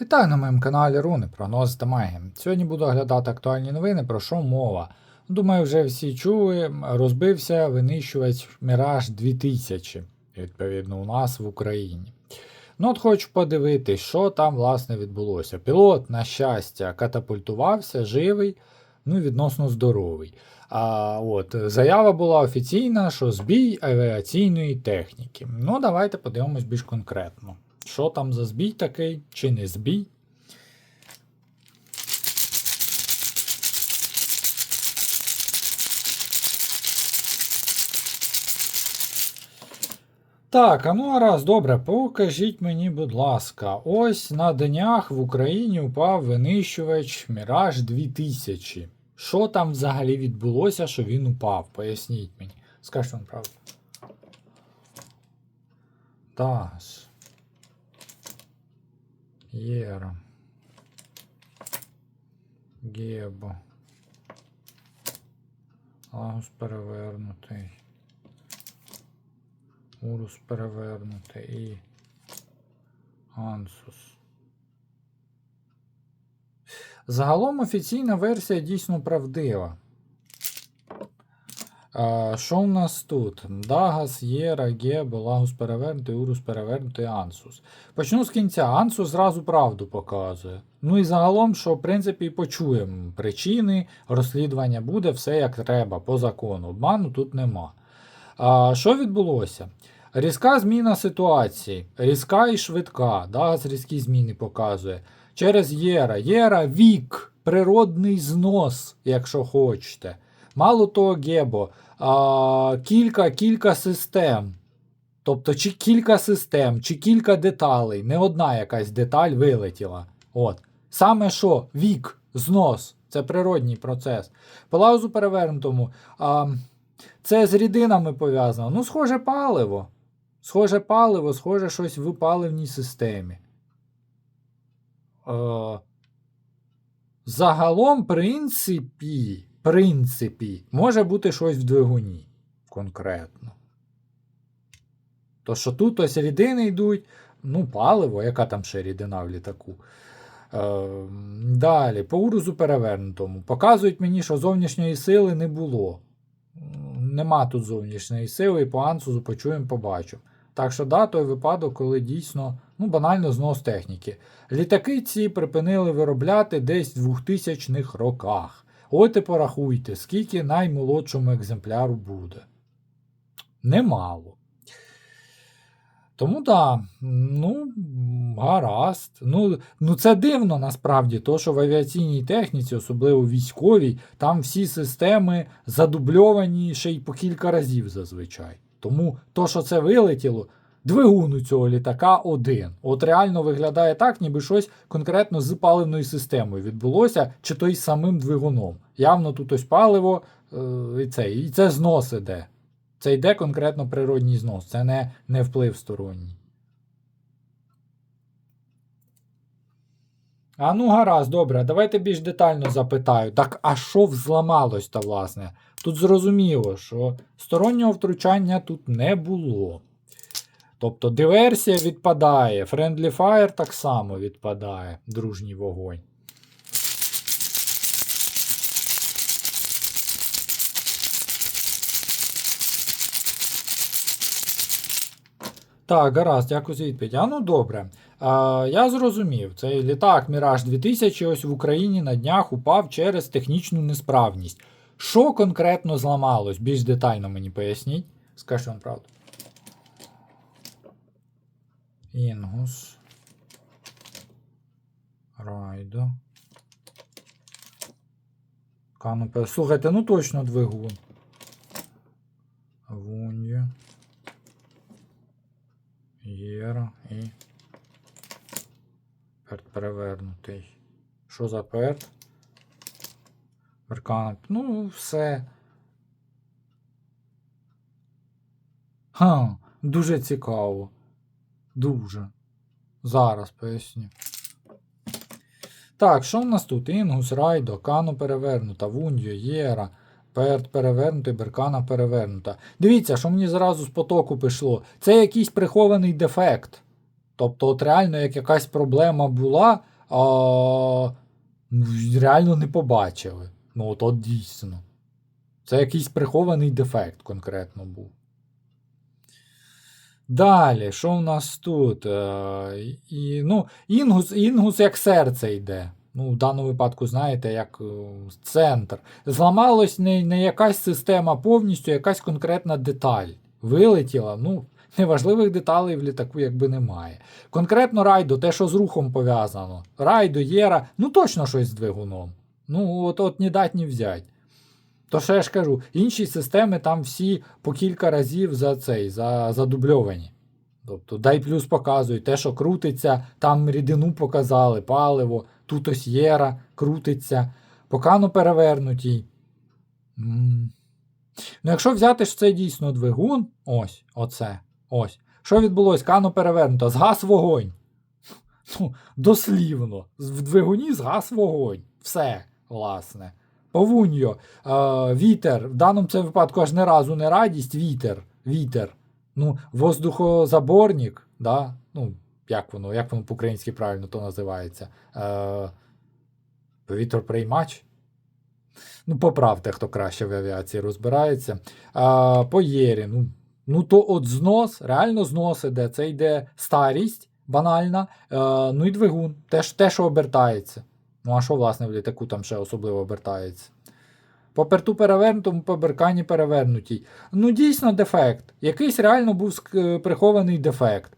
Вітаю на моєму каналі Руни, прогнози та магія. Сьогодні буду оглядати актуальні новини, про що мова. Думаю, вже всі чули, розбився винищувач Міраж 2000, відповідно, у нас в Україні. Ну от хочу подивитись, що там власне відбулося. Пілот, на щастя, катапультувався, живий, ну відносно здоровий. А от заява була офіційна, що збій авіаційної техніки. Ну, давайте подивимось більш конкретно. Що там за збій такий, чи не збій? Так, а ну раз, добре, покажіть мені, будь ласка, ось на днях в Україні упав винищувач Міраж 2000. Що там взагалі відбулося, що він упав? Поясніть мені. Скажіть вам правду. Тас. Єра. Гебо. Лагус перевернутий. Урус перевернутий і Ансус. Загалом офіційна версія дійсно правдива. А, Що у нас тут? Дагас, Єра, Гебо, Лагус перевернутий, Урус перевернутий, Ансус. Почну з кінця. Ансус зразу правду показує. Ну і загалом, що в принципі почуємо причини, розслідування буде, все як треба, по закону. Обману тут нема. А, Що відбулося? Різка зміна ситуації, різка і швидка. Дагас різкі зміни показує. Через Єра. Єра вік, природний знос, якщо хочете. Мало того, Гебо, кілька кілька систем. Тобто, чи кілька систем, чи кілька деталей. Не одна якась деталь вилетіла. От. Саме що? Вік, знос. Це природній процес. По лаузу перевернутому. А, це з рідинами пов'язано. Ну, схоже, паливо. Схоже паливо, схоже щось в паливній системі. Е, загалом, в принципі, принципі, може бути щось в двигуні конкретно. То, що тут ось рідини йдуть, ну, паливо, яка там ще рідина в літаку. Е, далі, по урузу перевернутому. Показують мені, що зовнішньої сили не було. Нема тут зовнішньої сили, і по ансузу почуємо, побачимо. Так що да, той випадок, коли дійсно ну, банально знос техніки. Літаки ці припинили виробляти десь в 2000-х роках. От і порахуйте, скільки наймолодшому екземпляру буде. Немало. Тому да, ну, гаразд. Ну, ну, це дивно насправді, то, що в авіаційній техніці, особливо військовій, там всі системи задубльовані ще й по кілька разів зазвичай. Тому то, що це вилетіло, двигун у цього літака один. От реально виглядає так, ніби щось конкретно з паливною системою відбулося, чи то й самим двигуном. Явно тут ось паливо е, і це, і це знос іде. Це йде конкретно природній знос, це не, не вплив сторонній. А ну гаразд, добре, давайте більш детально запитаю. Так, а що взламалось то власне? Тут зрозуміло, що стороннього втручання тут не було. Тобто диверсія відпадає, Friendly Fire так само відпадає, дружній вогонь. Так, гаразд, дякую за відповідь. А ну добре. А, я зрозумів, цей літак Міраж 2000 ось в Україні на днях упав через технічну несправність. Що конкретно зламалось? Більш детально мені поясніть. Скажіть вам правду. Інгус. Райдо. Канопе. Слухайте, ну точно двигун. Вуньє. Єра і. Перт перевернутий. Що за перт? Меркант. Ну, все. Ха, дуже цікаво. Дуже. Зараз поясню. Так, що в нас тут? Інгус, Райдо, Кано перевернута, Вуньо, Єра, Перт перевернутий, Беркана перевернута. Дивіться, що мені зразу з потоку пішло. Це якийсь прихований дефект. Тобто, от реально, як якась проблема була, а, ну, реально не побачили. Ну, от, от дійсно. Це якийсь прихований дефект конкретно був. Далі, що в нас тут? Е, і, ну, інгус, інгус як серце йде. Ну, в даному випадку, знаєте, як е, центр. Зламалась не, не якась система повністю, якась конкретна деталь. Вилетіла. Ну, неважливих деталей в літаку якби немає. Конкретно райдо, те, що з рухом пов'язано. Райдо, Єра, ну точно щось з двигуном. Ну, от, от ні дать, ні взять. То що я ж кажу, інші системи там всі по кілька разів за цей, за, задубльовані. Тобто, дай плюс показують, те, що крутиться, там рідину показали, паливо, тут ось єра, крутиться, покану перевернутій. Ну, якщо взяти ж це дійсно двигун, ось, оце, ось. Що відбулось? Кану перевернуто, згас вогонь. Ну, дослівно. В двигуні згас вогонь. Все, власне. Повуньо, е, вітер. В даному це випадку аж не разу не радість, вітер. Вітер. Ну, воздухозаборник, да? ну, як воно, як воно по-українськи правильно то називається? Е, повітроприймач? Ну, поправте, хто краще в авіації розбирається. А, по Єрі, ну, ну то от знос, реально знос іде. Це йде старість банальна, е, ну і двигун, те, що обертається. Ну, а що, власне, в літаку там ще особливо обертається? По перту перевернутому, по беркані перевернутій. Ну, дійсно, дефект. Якийсь реально був е, прихований дефект,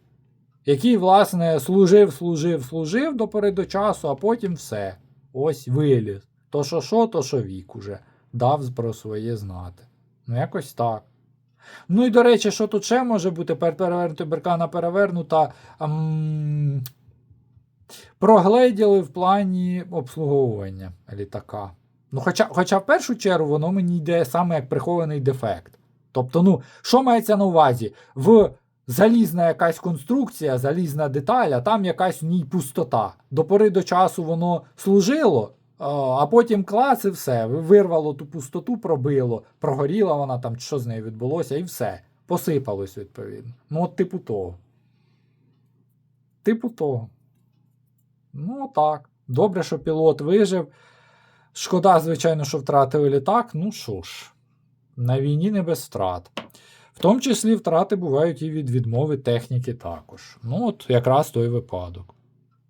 який, власне, служив, служив, служив до пори до часу, а потім все. Ось виліз. То що що, то що вік уже дав про своє знати. Ну, якось так. Ну і до речі, що тут ще може бути? Пер- Перевернути беркана перевернута. ам, Прогледіли в плані обслуговування літака. Ну, хоча, хоча в першу чергу воно мені йде саме як прихований дефект. Тобто, ну, що мається на увазі? В залізна якась конструкція, залізна деталь, а там якась в ній пустота. До пори до часу воно служило, а, потім клац і все. Вирвало ту пустоту, пробило, прогоріла вона там, що з нею відбулося, і все. Посипалось, відповідно. Ну, от типу того. Типу того. Ну, так. Добре, що пілот вижив. Шкода, звичайно, що втратили літак. Ну що ж, на війні не без втрат. В тому числі втрати бувають і від відмови техніки також. Ну, от якраз той випадок.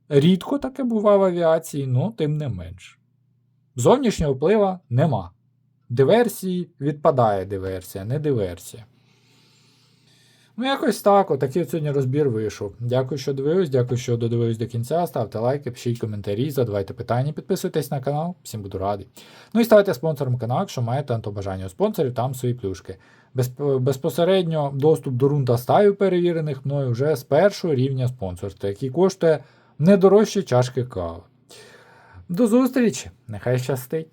Рідко таке буває в авіації, ну тим не менш. Зовнішнього вплива нема. Диверсії відпадає диверсія, не диверсія. Ну, якось так, отакий от сьогодні розбір вийшов. Дякую, що дивились, дякую, що додивились до кінця. Ставте лайки, пишіть коментарі, задавайте питання, підписуйтесь на канал, всім буду радий. Ну і ставайте спонсором каналу, якщо маєте бажання у спонсорів, там свої плюшки. Безпосередньо доступ до рунда стаю перевірених мною вже з першого рівня спонсорства, який коштує не дорожче чашки кави. До зустрічі! Нехай щастить!